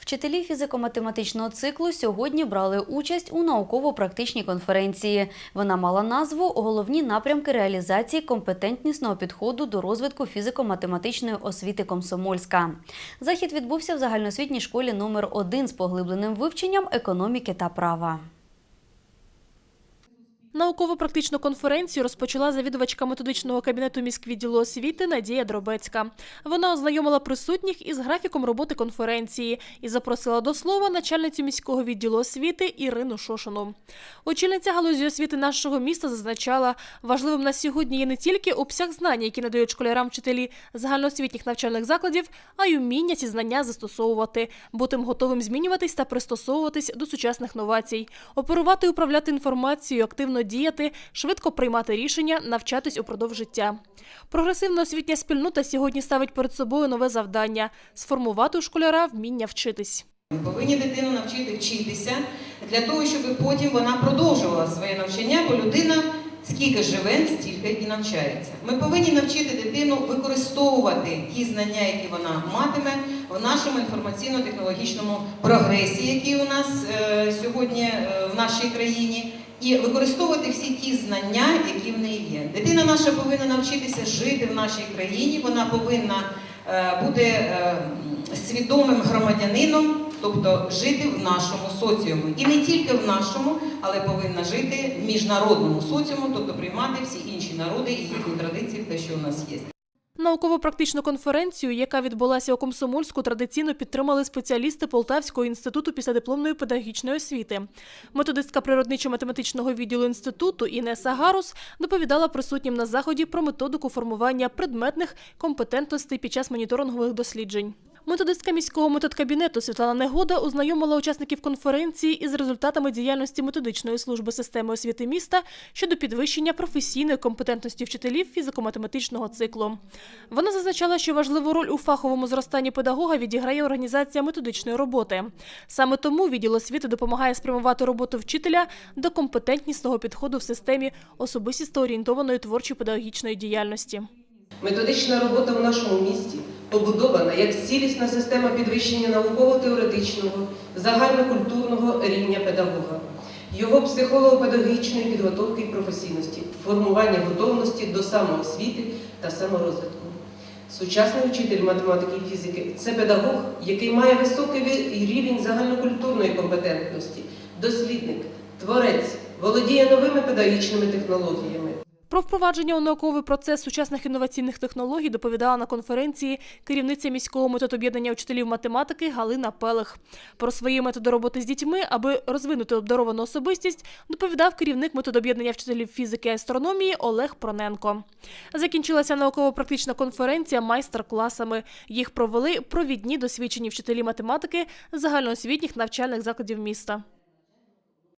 Вчителі фізико-математичного циклу сьогодні брали участь у науково-практичній конференції. Вона мала назву Головні напрямки реалізації компетентнісного підходу до розвитку фізико-математичної освіти Комсомольська. Захід відбувся в загальноосвітній школі номер 1 з поглибленим вивченням економіки та права. Науково-практичну конференцію розпочала завідувачка методичного кабінету міськвідділу освіти Надія Дробецька. Вона ознайомила присутніх із графіком роботи конференції і запросила до слова начальницю міського відділу освіти Ірину Шошину. Очільниця галузі освіти нашого міста зазначала, важливим на сьогодні є не тільки обсяг знань, які надають школярам вчителі загальноосвітніх навчальних закладів, а й уміння ці знання застосовувати, бути готовим змінюватись та пристосовуватись до сучасних новацій, оперувати і управляти інформацією, активно діяти, швидко приймати рішення, навчатись упродовж життя. Прогресивна освітня спільнота сьогодні ставить перед собою нове завдання сформувати у школяра вміння вчитись. Ми повинні дитину навчити вчитися для того, щоб потім вона продовжувала своє навчання, бо людина скільки живе, стільки і навчається. Ми повинні навчити дитину використовувати ті знання, які вона матиме в нашому інформаційно-технологічному прогресі, який у нас е, сьогодні е, в нашій країні. І використовувати всі ті знання, які в неї є. Дитина наша повинна навчитися жити в нашій країні, вона повинна е, бути е, свідомим громадянином, тобто жити в нашому соціумі. І не тільки в нашому, але повинна жити в міжнародному соціуму, тобто приймати всі інші народи і їхні традиції, те, що у нас є. Науково-практичну конференцію, яка відбулася у Комсомольську, традиційно підтримали спеціалісти Полтавського інституту післядипломної педагогічної освіти. Методистка природничо-математичного відділу інституту Інеса Гарус доповідала присутнім на заході про методику формування предметних компетентностей під час моніторингових досліджень. Методистка міського методкабінету Світлана Негода ознайомила учасників конференції із результатами діяльності методичної служби системи освіти міста щодо підвищення професійної компетентності вчителів фізико-математичного циклу. Вона зазначала, що важливу роль у фаховому зростанні педагога відіграє організація методичної роботи. Саме тому відділ освіти допомагає спрямувати роботу вчителя до компетентнісного підходу в системі особистісто орієнтованої творчої педагогічної діяльності. Методична робота в нашому місті побудована як цілісна система підвищення науково-теоретичного, загальнокультурного рівня педагога, його психолого-педагогічної підготовки і професійності, формування готовності до самоосвіти та саморозвитку. Сучасний вчитель математики і фізики це педагог, який має високий рівень загальнокультурної компетентності, дослідник, творець, володіє новими педагогічними технологіями. Про впровадження у науковий процес сучасних інноваційних технологій доповідала на конференції керівниця міського методоб'єднання учителів математики Галина Пелех. Про свої методи роботи з дітьми, аби розвинути обдаровану особистість, доповідав керівник методоб'єднання вчителів фізики і астрономії Олег Проненко. Закінчилася науково-практична конференція майстер-класами. Їх провели провідні досвідчені вчителі математики загальноосвітніх навчальних закладів міста.